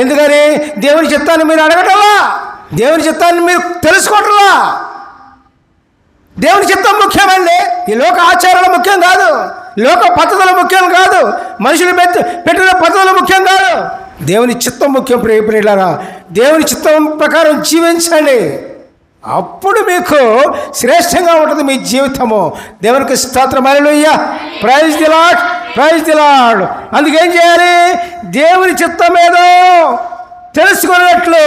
ఎందుకని? దేవుని చిత్తాన్ని మీరు అడగటంలా? దేవుని చిత్తాన్ని మీరు తెలుసుకోవటంలా? దేవుని చిత్తం ముఖ్యమండి. ఈ లోక ఆచారాలు ముఖ్యం కాదు. లోక పద్ధతులు ముఖ్యం కాదు. మనుషులు పెట్టి పెట్టిన పద్ధతులు ముఖ్యం కాదు. దేవుని చిత్తం ముఖ్యం ప్రియ దేవుని చిత్తం ప్రకారం జీవించండి. అప్పుడు మీకు శ్రేష్టంగా ఉంటుంది మీ జీవితము. దేవునికి స్తోత్రం. ప్రైజ్ ది లాట్ దిలాడ్ అందుకేం చేయాలి? దేవుని చిత్తం ఏదో తెలుసుకున్నట్లు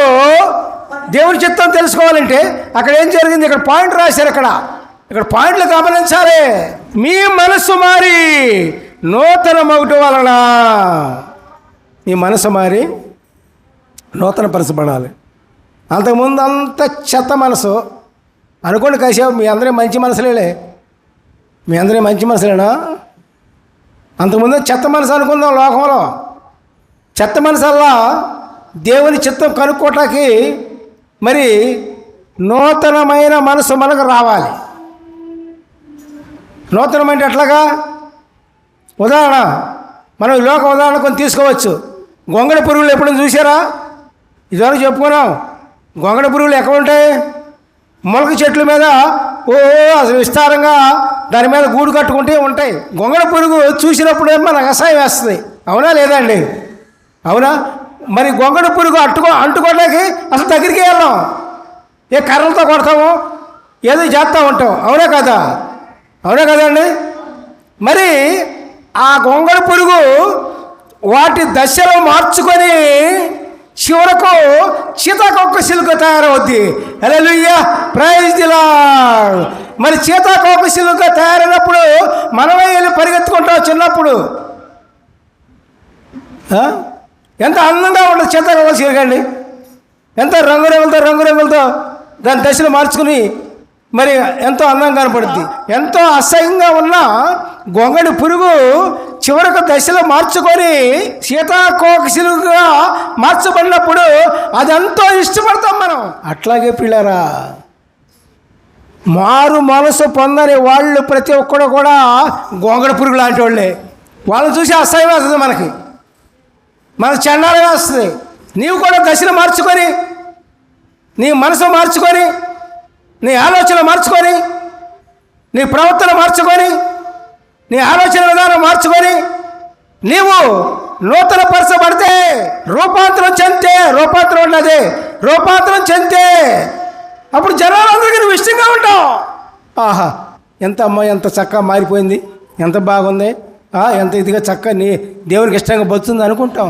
దేవుని చిత్తం తెలుసుకోవాలంటే అక్కడ ఏం జరిగింది? ఇక్కడ పాయింట్ రాశారు ఇక్కడ ఇక్కడ పాయింట్లు గమనించాలి. మీ మనస్సు మారి నూతన ఒకటి వలన మీ మనసు మారి నూతన పరచబడాలి. అంతకుముందు అంత చెత్త మనసు. అనుకోండి కాసేపు మీ అందరి మంచి మనసులేలే. మీ అందరి మంచి మనసులేనా? అంతకుముందు చెత్త మనసు అనుకుందాం లోకంలో. చెత్త మనసల్లా దేవుని చిత్తం కనుక్కోటానికి మరి నూతనమైన మనసు మనకు రావాలి. నూతనమైన ఎట్లాగా? ఉదాహరణ మనం ఈ లోక ఉదాహరణ కొన్ని తీసుకోవచ్చు. గొంగళ పురుగులు ఎప్పుడైనా చూసారా ఇదివరకు చెప్పుకున్నాం. గొంగళ పురుగులు ఎక్కడ ఉంటాయి? మొలక చెట్ల మీద ఓ అసలు విస్తారంగా దాని మీద గూడు కట్టుకుంటే ఉంటాయి. గొంగళ పురుగు చూసినప్పుడు మన మనకు వేస్తుంది. అవునా లేదా అండి? అవునా? మరి గొంగళ పురుగు అట్టుకో అంటుకోవడానికి అసలు దగ్గరికి వెళ్ళాం. ఏ కర్రలతో కొడతాము? ఏదో చేస్తూ ఉంటాం. అవునా కదా? అవునా కదండి మరి ఆ గొంగళ పురుగు వాటి దశలో మార్చుకొని చివరకు చీతాకొక్క సిలుక తయారవుద్ది. హల్లెలూయా ప్రైజ్ దిలా మరి చీతాకొక్క సిలుక తయారైనప్పుడు మనమే వెళ్ళి పరిగెత్తుకుంటాం చిన్నప్పుడు. ఎంత అందంగా ఉంటుంది చీతాకొక్క సిలుక ఎంత రంగురంగులతో రంగురంగులతో దాని దశలు మార్చుకుని మరి ఎంతో అందంగా కనపడుద్ది. ఎంతో అసహ్యంగా ఉన్న గొంగడి పురుగు చివరకు దశలో మార్చుకొని సీతాకోకశిలుగా మార్చబడినప్పుడు అది ఎంతో ఇష్టపడతాం మనం. అట్లాగే పిల్లరా మారు మనసు పొందని వాళ్ళు ప్రతి ఒక్కడు కూడా గొంగడి పురుగు లాంటి వాళ్ళే. వాళ్ళని చూసి అసహ్యం వేస్తుంది మనకి. మన చండాలు వేస్తుంది. నీవు కూడా దశలు మార్చుకొని నీ మనసు మార్చుకొని నీ ఆలోచన మార్చుకొని నీ ప్రవర్తన మార్చుకొని నీ ఆలోచన విధానం మార్చుకొని నీవు నూతన పరచబడితే రూపాంతరం చెందితే రూపాంతరం ఉన్నది రూపాంతరం చెందితే అప్పుడు జనాలందరికీ నువ్వు ఇష్టంగా ఉంటావు. ఆహా ఎంత అమ్మ ఎంత చక్కగా మారిపోయింది ఎంత బాగుంది ఎంత ఇదిగా చక్కగా నీ దేవునికి ఇష్టంగా బతుంది అనుకుంటాం.